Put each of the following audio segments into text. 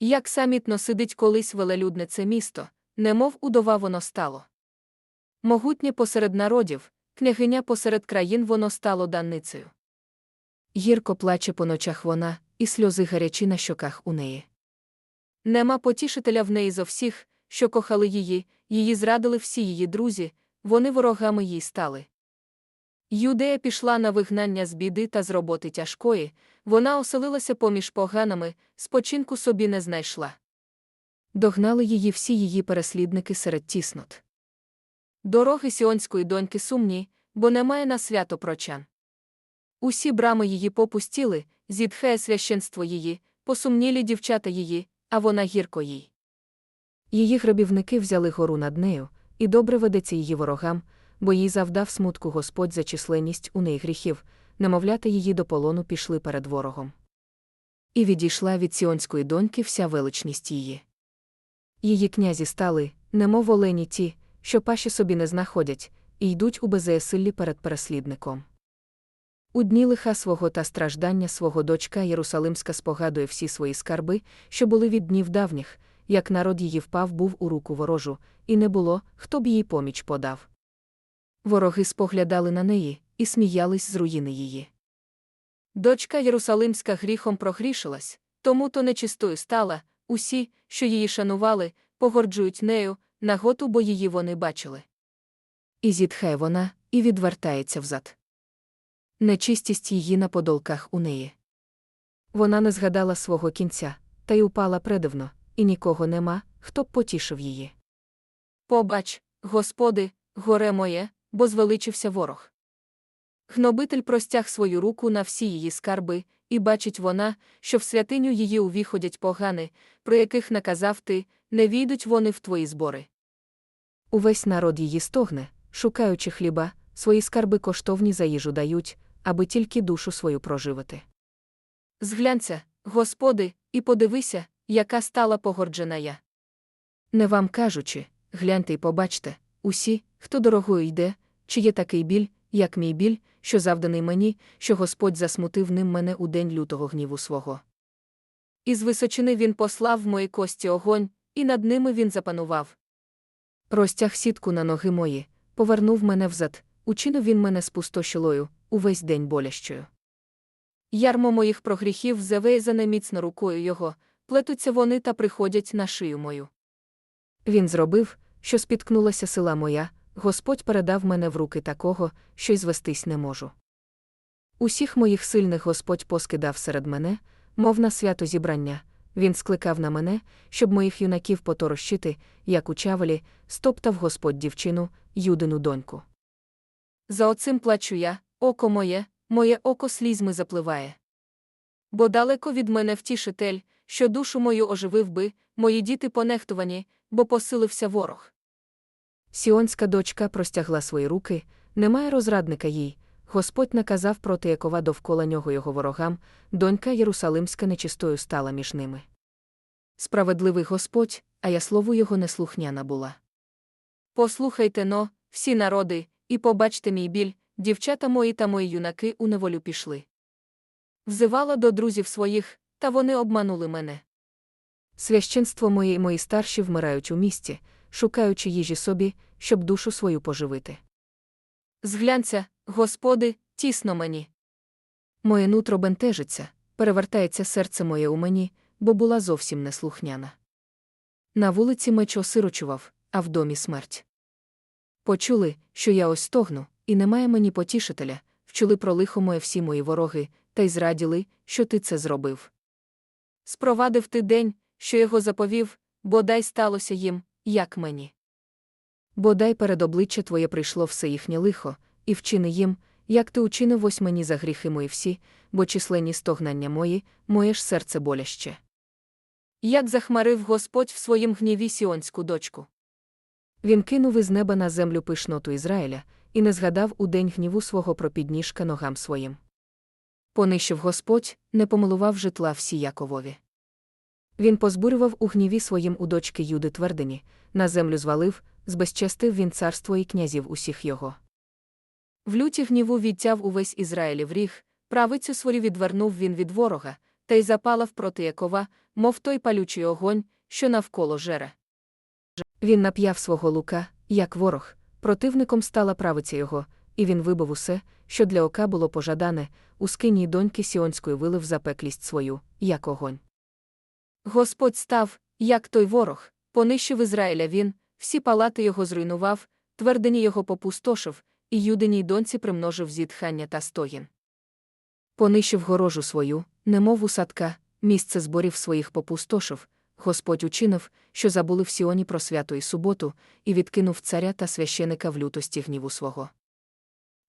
як самітно сидить колись велелюдне це місто, немов удова воно стало. Могутнє посеред народів, княгиня посеред країн воно стало данницею. Гірко плаче по ночах вона, і сльози гарячі на щоках у неї. Нема потішителя в неї зо всіх, що кохали її, її зрадили всі її друзі, вони ворогами їй стали. Юдея пішла на вигнання з біди та з роботи тяжкої, вона оселилася поміж поганими, спочинку собі не знайшла. Догнали її всі її переслідники серед тіснот. Дороги сіонської доньки сумні, бо немає на свято прочан. Усі брами її попустіли, зітхає священство її, посумнілі дівчата її, а вона гірко їй. Її грабівники взяли гору над нею, і добре ведеться її ворогам, бо їй завдав смутку Господь за численність у неї гріхів, немовляти її до полону пішли перед ворогом. І відійшла від сіонської доньки вся величність її. Її князі стали, немов олені ті, що паші собі не знаходять, і йдуть у беззаєсиллі перед переслідником. У дні лиха свого та страждання свого дочка Єрусалимська спогадує всі свої скарби, що були від днів давніх, як народ її впав був у руку ворожу, і не було, хто б їй поміч подав. Вороги споглядали на неї і сміялись з руїни її. Дочка Єрусалимська гріхом прогрішилась, тому то нечистою стала, усі, що її шанували, погорджують нею, наготу, бо її вони бачили. І зітхає вона, і відвертається взад. Нечистість її на подолках у неї. Вона не згадала свого кінця, та й упала предивно, і нікого нема, хто б потішив її. Побач, Господи, горе моє, бо звеличився ворог. Гнобитель простяг свою руку на всі її скарби, і бачить вона, що в святиню її увіходять погани, про яких наказав ти, не війдуть вони в твої збори. Увесь народ її стогне, шукаючи хліба, свої скарби коштовні за їжу дають, аби тільки душу свою проживати. Зглянься, Господи, і подивися, яка стала погорджена я. Не вам кажучи, гляньте й побачте, усі, хто дорогою йде, чи є такий біль, як мій біль, що завданий мені, що Господь засмутив ним мене у день лютого гніву свого. Із височини він послав в мої кості огонь, і над ними він запанував. Розтяг сітку на ноги мої, повернув мене взад, учинив він мене спустошилою, увесь день болящою. Ярмо моїх прогріхів завезане міцно рукою його, плетуться вони та приходять на шию мою. Він зробив, що спіткнулася сила моя, Господь передав мене в руки такого, що й звестись не можу. Усіх моїх сильних Господь поскидав серед мене, мов на свято зібрання, він скликав на мене, щоб моїх юнаків поторощити, як у чавелі, стоптав Господь дівчину, юдину доньку. За оцим плачу я, око моє, моє око слізьми запливає. Бо далеко від мене втішитель, що душу мою оживив би, мої діти понехтувані, бо посилився ворог. Сіонська дочка простягла свої руки, немає розрадника їй. Господь наказав проти Якова довкола нього його ворогам, донька Єрусалимська нечистою стала між ними. Справедливий Господь, а я слову його неслухняна була. Послухайте но, всі народи, і побачте мій біль, дівчата мої та мої юнаки у неволю пішли. Взивала до друзів своїх, та вони обманули мене. Священство моє і мої старші вмирають у місті, шукаючи їжі собі, щоб душу свою поживити. Зглянься, Господи, тісно мені. Моє нутро бентежиться, перевертається серце моє у мені, бо була зовсім неслухняна. На вулиці меч осирочував, а в домі смерть. Почули, що я ось стогну, і немає мені потішителя, вчули про лихо моє всі мої вороги, та й зраділи, що ти це зробив. Спровадив ти день, що його заповів, бодай сталося їм, як мені. Бодай перед обличчя твоє прийшло все їхнє лихо, і вчини їм, як ти учинив ось мені за гріхи мої всі, бо численні стогнання мої, моє ж серце боляще. Як захмарив Господь в своїм гніві сіонську дочку. Він кинув із неба на землю пишноту Ізраїля і не згадав у день гніву свого про підніжка ногам своїм. Понищив Господь, не помилував житла всі Яковові. Він позбурював у гніві своїм у дочки Юди твердині, на землю звалив, збезчестив він царство і князів усіх його. В люті гніву відтяв увесь Ізраїлів ріг, правицю свою відвернув він від ворога, та й запалав проти Якова, мов той палючий огонь, що навколо жере. Він нап'яв свого лука, як ворог, противником стала правиця його, і він вибив усе, що для ока було пожадане, у скині доньки Сіонської вилив запеклість свою, як огонь. Господь став, як той ворог, понищив Ізраїля він, всі палати його зруйнував, твердині його попустошив, і юдиній доньці примножив зітхання та стогін. Понищив горожу свою, немов усадка, місце зборів своїх попустошив, Господь учинив, що забули в Сіоні про свято і суботу, і відкинув царя та священика в лютості гніву свого.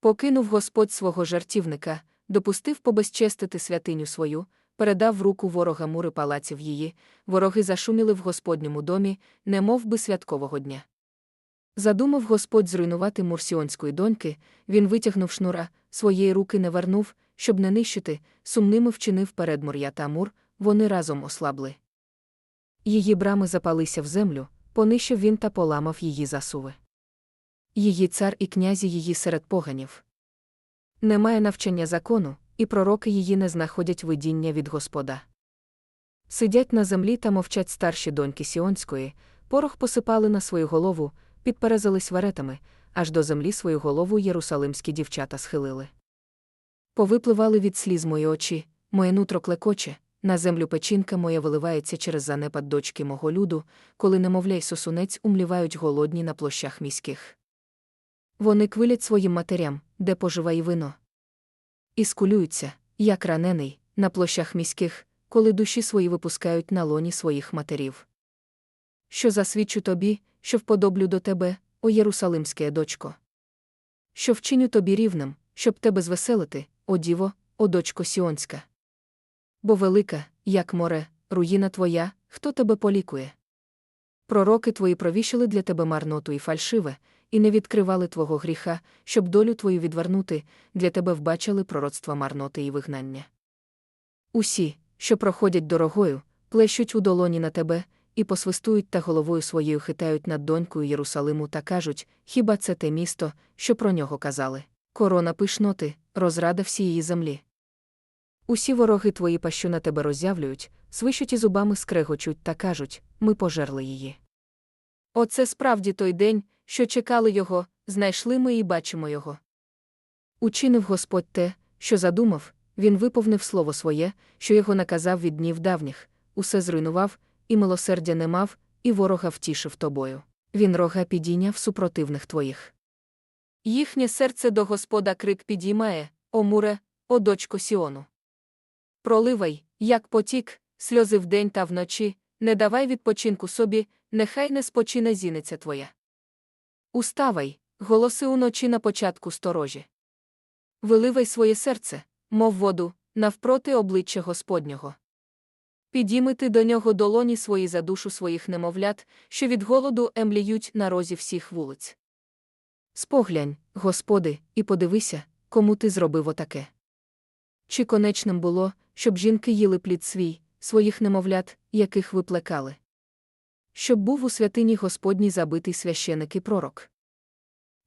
Покинув Господь свого жартівника, допустив побезчестити святиню свою, передав в руку ворога мури палаців її, вороги зашуміли в Господньому домі, немов би святкового дня. Задумав Господь зруйнувати мур сіонської доньки, він витягнув шнура, своєї руки не вернув, щоб не нищити, сумними вчинив передмур'я та мур, вони разом ослабли. Її брами запалися в землю, понищив він та поламав її засуви. Її цар і князі її серед поганів. Немає навчання закону, і пророки її не знаходять видіння від Господа. Сидять на землі та мовчать старші доньки Сіонської, порох посипали на свою голову, підперезались варетами, аж до землі свою голову єрусалимські дівчата схилили. Повипливали від сліз мої очі, моє нутро клекоче, на землю печінка моя виливається через занепад дочки мого люду, коли немовля й сосунець умлівають голодні на площах міських. Вони квилять своїм матерям, де поживає вино. І скулюються, як ранений, на площах міських, коли душі свої випускають на лоні своїх матерів. Що засвідчу тобі, що вподоблю до тебе, о Єрусалимське дочко. Що вчиню тобі рівним, щоб тебе звеселити, о діво, о дочко Сіонська. Бо велика, як море, руїна твоя, хто тебе полікує. Пророки твої провіщили для тебе марноту і фальшиве, і не відкривали твого гріха, щоб долю твою відвернути, для тебе вбачили пророцтва марноти і вигнання. Усі, що проходять дорогою, плещуть у долоні на тебе, і посвистують та головою своєю хитають над донькою Єрусалиму та кажуть: хіба це те місто, що про нього казали? Корона пишноти, розрада всієї землі. Усі вороги твої пащу на тебе роззявлюють, свищуть і зубами скрегочуть та кажуть ми пожерли її. Оце справді той день, що чекали його, знайшли ми і бачимо його. Учинив Господь те, що задумав, він виповнив слово своє, що його наказав від днів давніх, усе зруйнував, і милосердя не мав, і ворога втішив тобою. Він рога підійняв супротивних твоїх. Їхнє серце до Господа крик підіймає, о муре, о дочко Сіону. Проливай, як потік, сльози вдень та вночі, не давай відпочинку собі, нехай не спочине зіниця твоя. Уставай, голоси уночі на початку сторожі. Виливай своє серце, мов воду, навпроти обличчя Господнього. Підіймити до нього долоні свої за душу своїх немовлят, що від голоду емліють на розі всіх вулиць. Споглянь, Господи, і подивися, кому ти зробив отаке. Чи конечним було, щоб жінки їли плід свій, своїх немовлят, яких виплекали? Щоб був у святині Господній забитий священик і пророк.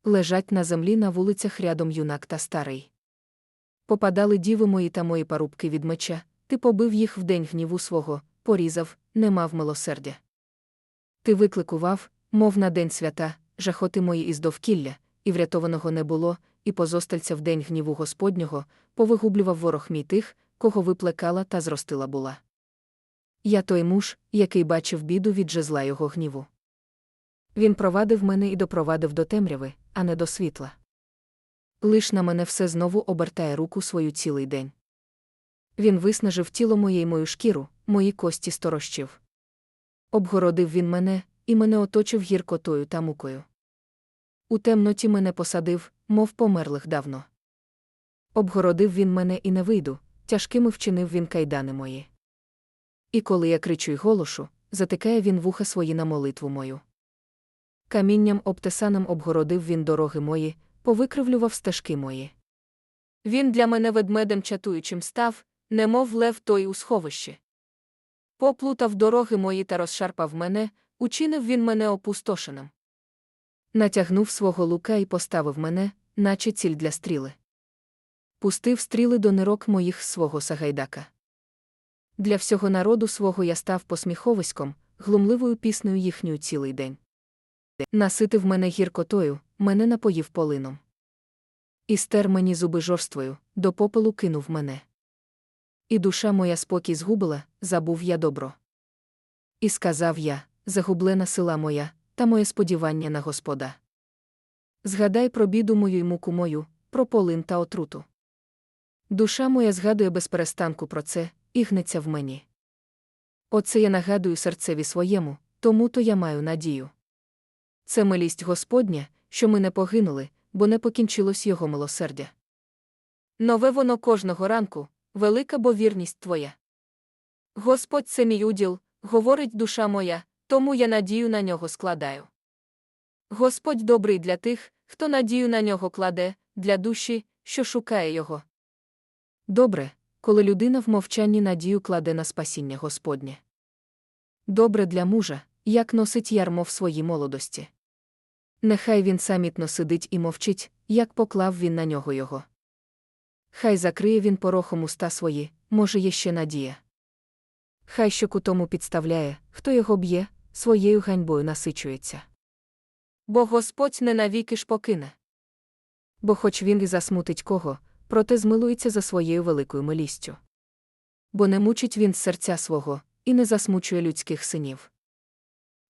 Лежать на землі на вулицях рядом юнак та старий. Попадали діви мої та мої парубки від меча, ти побив їх в день гніву свого, порізав, не мав милосердя. Ти викликував, мов на день свята, жахоти мої із довкілля, і врятованого не було, і позостальця в день гніву Господнього, повигублював ворог мій тих, кого виплекала та зростила була. Я той муж, який бачив біду від жезла його гніву. Він провадив мене і допровадив до темряви, а не до світла. Лиш на мене все знову обертає руку свою цілий день. Він виснажив тіло моє й мою шкіру, мої кості сторощив. Обгородив він мене, і мене оточив гіркотою та мукою. У темноті мене посадив, мов померлих давно. Обгородив він мене і не вийду, тяжкими вчинив він кайдани мої. І коли я кричу й голошу, затикає він вуха свої на молитву мою. Камінням обтесаним обгородив він дороги мої, повикривлював стежки мої. Він для мене ведмедем чатуючим став, немов лев той у сховищі. Поплутав дороги мої та розшарпав мене, учинив він мене опустошеним. Натягнув свого лука і поставив мене, наче ціль для стріли. Пустив стріли до нирок моїх свого сагайдака. Для всього народу свого я став посміховиськом, глумливою піснею їхньою цілий день. Наситив мене гіркотою, мене напоїв полином. І стер мені зуби жорствою, до попелу кинув мене. І душа моя спокій згубила, забув я добро. І сказав я, загублена сила моя, та моє сподівання на Господа. Згадай про біду мою й муку мою, про полин та отруту. Душа моя згадує без перестанку про це, і в мені. Оце я нагадую серцеві своєму, тому то я маю надію. Це милість Господня, що ми не погинули, бо не покінчилось його милосердя. Нове воно кожного ранку, велика бо вірність твоя. Господь це мій уділ, говорить душа моя, тому я надію на нього складаю. Господь добрий для тих, хто надію на нього кладе, для душі, що шукає його. Добре, коли людина в мовчанні надію кладе на спасіння Господнє. Добре для мужа, як носить ярмо в своїй молодості. Нехай він самітно сидить і мовчить, як поклав він на нього його. Хай закриє він порохом уста свої, може, є ще надія. Хай щоку тому підставляє, хто його б'є, своєю ганьбою насичується. Бо Господь не навіки ж покине. Бо хоч він і засмутить кого, проте змилується за своєю великою милістю. Бо не мучить він серця свого і не засмучує людських синів.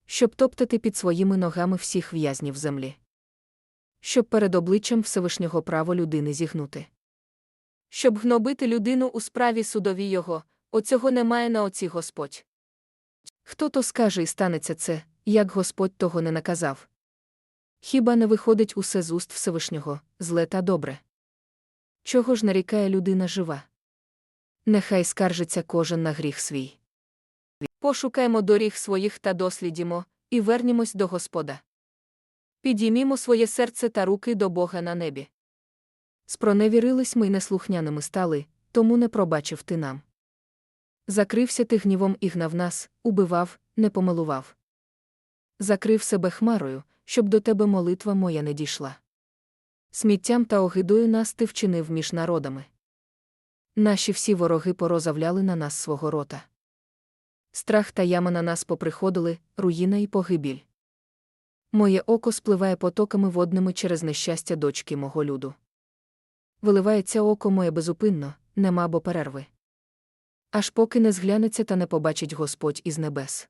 Щоб топтати під своїми ногами всіх в'язнів землі. Щоб перед обличчям Всевишнього право людини зігнути. Щоб гнобити людину у справі судовій його, оцього немає на оці Господь. Хто то скаже і станеться це, як Господь того не наказав? Хіба не виходить усе з уст Всевишнього, зле та добре? Чого ж нарікає людина жива? Нехай скаржиться кожен на гріх свій. Пошукаймо доріг своїх та дослідімо, і вернімось до Господа. Підіймімо своє серце та руки до Бога на небі. Спроневірились ми й неслухняними стали, тому не пробачив ти нам. Закрився ти гнівом і гнав нас, убивав, не помилував. Закрив себе хмарою, щоб до тебе молитва моя не дійшла. Сміттям та огидою нас ти вчинив між народами. Наші всі вороги порозавляли на нас свого рота. Страх та яма на нас поприходили, руїна і погибіль. Моє око спливає потоками водними через нещастя дочки мого люду. Виливається око моє безупинно, нема бо перерви. Аж поки не зглянеться та не побачить Господь із небес.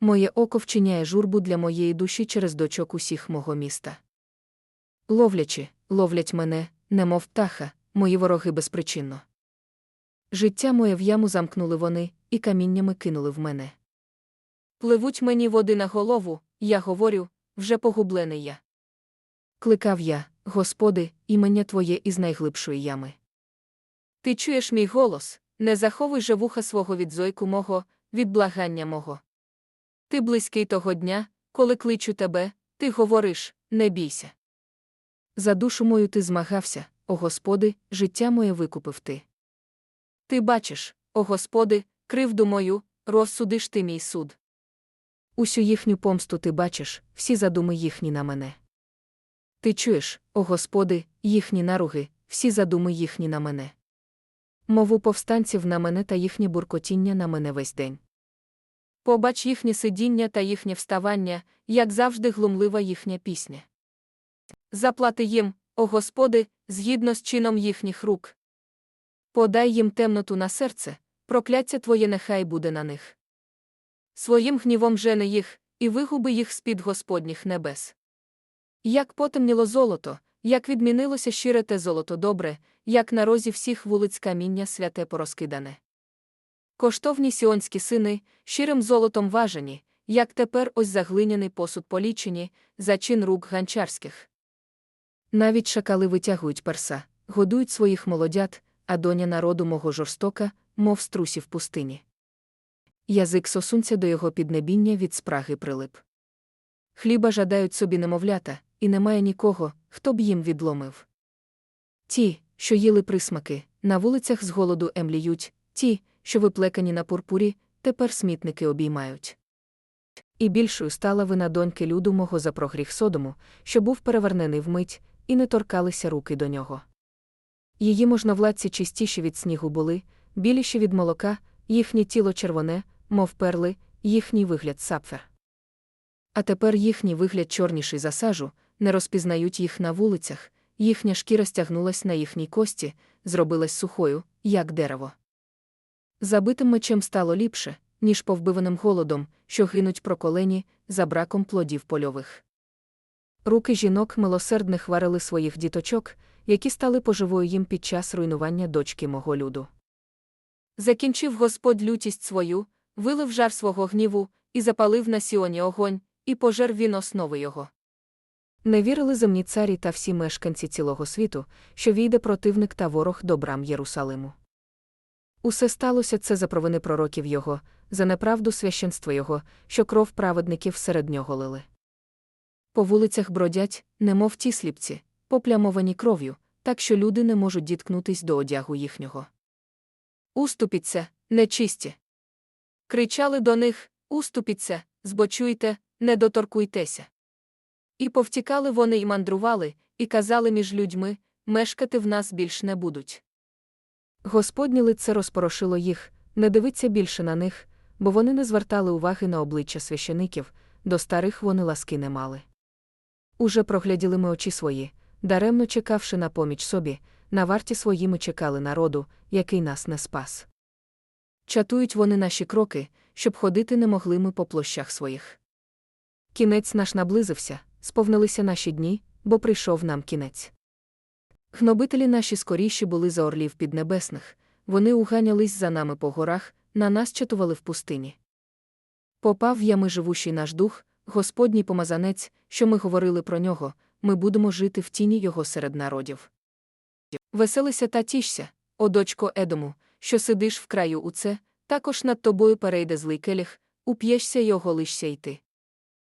Моє око вчиняє журбу для моєї душі через дочок усіх мого міста. Ловлячи, ловлять мене, немов птаха, мої вороги безпричинно. Життя моє в яму замкнули вони, і каміннями кинули в мене. Пливуть мені води на голову, я говорю, вже погублений я. Кликав я, Господи, імення Твоє із найглибшої ями. Ти чуєш мій голос, не заховуй же вуха свого від зойку мого, від благання мого. Ти близький того дня, коли кличу тебе, ти говориш, не бійся. За душу мою ти змагався, о Господи, життя моє викупив ти. Ти бачиш, о Господи, кривду мою, розсудиш ти мій суд. Усю їхню помсту ти бачиш, всі задуми їхні на мене. Ти чуєш, о Господи, їхні наруги, всі задуми їхні на мене. Мову повстанців на мене та їхнє буркотіння на мене весь день. Побач їхнє сидіння та їхнє вставання, як завжди глумлива їхня пісня. Заплати їм, о Господи, згідно з чином їхніх рук. Подай їм темноту на серце, прокляття Твоє нехай буде на них. Своїм гнівом жени їх, і вигуби їх з-під Господніх небес. Як потемніло золото, як відмінилося щире те золото добре, як на розі всіх вулиць каміння святе порозкидане. Коштовні сіонські сини, щирим золотом важені, як тепер ось заглиняний посуд полічені, за чин рук ганчарських. Навіть шакали витягують перса, годують своїх молодят, а доня народу мого жорстока, мов струсів пустині. Язик сосунця до його піднебіння від спраги прилип. Хліба жадають собі немовлята, і немає нікого, хто б їм відломив. Ті, що їли присмаки, на вулицях з голоду емліють, ті, що виплекані на пурпурі, тепер смітники обіймають. І більшою стала вина доньки люду мого за прогріх содому, що був перевернений вмить, і не торкалися руки до нього. Її можновладці чистіші від снігу були, біліші від молока, їхнє тіло червоне, мов перли, їхній вигляд сапфер. А тепер їхній вигляд чорніший за сажу, не розпізнають їх на вулицях, їхня шкіра стягнулась на їхній кості, зробилась сухою, як дерево. Забитим мечем стало ліпше, ніж повбиваним голодом, що гинуть проколені за браком плодів польових. Руки жінок милосердних варили своїх діточок, які стали поживою їм під час руйнування дочки мого люду. Закінчив Господь лютість свою, вилив жар свого гніву, і запалив на сіоні огонь, і пожер він основи його. Не вірили земні царі та всі мешканці цілого світу, що війде противник та ворог до брам Єрусалиму. Усе сталося це за провини пророків його, за неправду священства його, що кров праведників серед нього лили. По вулицях бродять, немов ті сліпці, поплямовані кров'ю, так що люди не можуть діткнутись до одягу їхнього. Уступіться, нечисті. Кричали до них Уступіться, збочуйте, не доторкуйтеся. І повтікали вони й мандрували, і казали між людьми мешкати в нас більш не будуть. Господнє лице розпорошило їх, не дивиться більше на них, бо вони не звертали уваги на обличчя священиків, до старих вони ласки не мали. Уже прогляділи ми очі свої, даремно чекавши на поміч собі, на варті своїми чекали народу, який нас не спас. Чатують вони наші кроки, щоб ходити не могли ми по площах своїх. Кінець наш наблизився, сповнилися наші дні, бо прийшов нам кінець. Гнобителі наші скоріші були за орлів піднебесних, вони уганялись за нами по горах, на нас чатували в пустині. Попав в ями живущий наш дух, Господній помазанець, що ми говорили про нього, ми будемо жити в тіні його серед народів. Веселися та тішся, о дочко Едому, що сидиш в краю у це, також над тобою перейде злий келіх, уп'єшся й оголишся йти.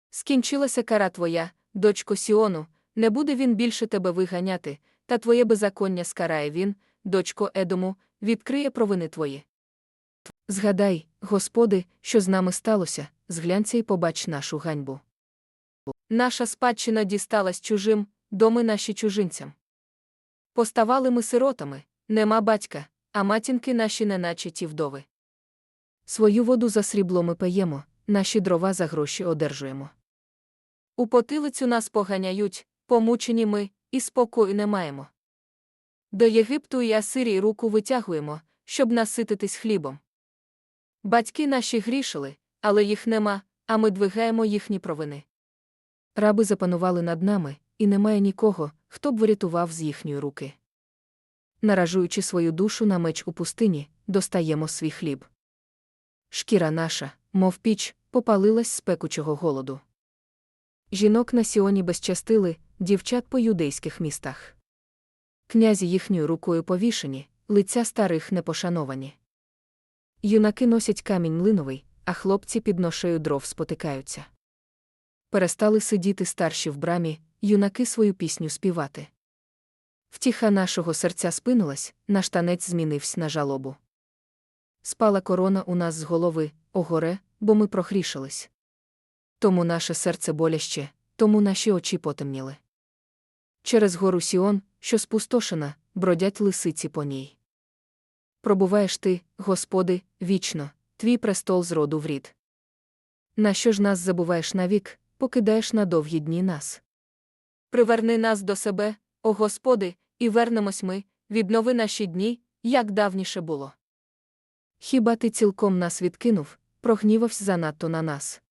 Скінчилася кара твоя, дочко Сіону, не буде він більше тебе виганяти, та твоє беззаконня скарає він, дочко Едому, відкриє провини твої. Згадай, Господи, що з нами сталося, зглянься і побач нашу ганьбу. Наша спадщина дісталась чужим, доми наші чужинцям. Поставали ми сиротами, нема батька, а матінки наші неначе ті вдови. Свою воду за срібло ми пиємо, наші дрова за гроші одержуємо. У потилицю нас поганяють, помучені ми, і спокою не маємо. До Єгипту і Асирії руку витягуємо, щоб насититись хлібом. Батьки наші грішили, але їх нема, а ми двигаємо їхні провини. Раби запанували над нами, і немає нікого, хто б врятував з їхньої руки. Наражуючи свою душу на меч у пустині, достаємо свій хліб. Шкіра наша, мов піч, попалилась з пекучого голоду. Жінок на сіоні безчастили, дівчат по юдейських містах. Князі їхньою рукою повішені, лиця старих не пошановані. Юнаки носять камінь млиновий, а хлопці під ношею дров спотикаються. Перестали сидіти старші в брамі, юнаки свою пісню співати. Втіха нашого серця спинилась, наш танець змінився на жалобу. Спала корона у нас з голови, о горе, бо ми прохрішились. Тому наше серце боляще, тому наші очі потемніли. Через гору Сіон, що спустошена, бродять лисиці по ній. Пробуваєш ти, Господи, вічно, твій престол з роду в рід. Нащо ж нас забуваєш навік, покидаєш на довгі дні нас? Приверни нас до себе, о Господи, і вернемось ми, віднови наші дні, як давніше було. Хіба ти цілком нас відкинув, прогнівався занадто на нас?